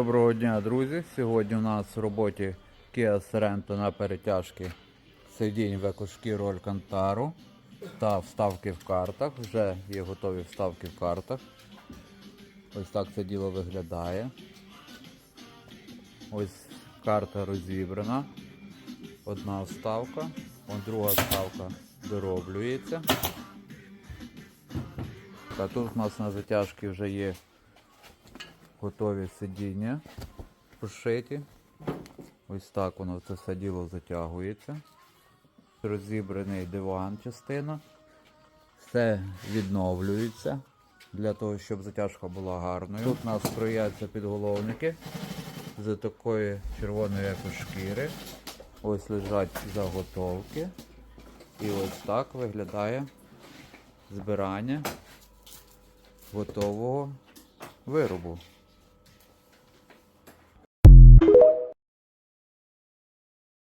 Доброго дня, друзі! Сьогодні у нас в роботі Kia Sorento на перетяжки сидінь в екошкіру Алькантару та вставки в картах. Вже є готові вставки в картах. Ось так це діло виглядає. Ось карта розібрана. Одна вставка, друга вставка дороблюється. Та тут у нас на затяжки вже є готові сидіння пошиті. Ось так воно це все діло затягується. Розібраний диван частина. Все відновлюється для того, щоб затяжка була гарною. Тут у нас крояться підголовники з такої червоної екошкіри. Ось лежать заготовки. І ось так виглядає збирання готового виробу.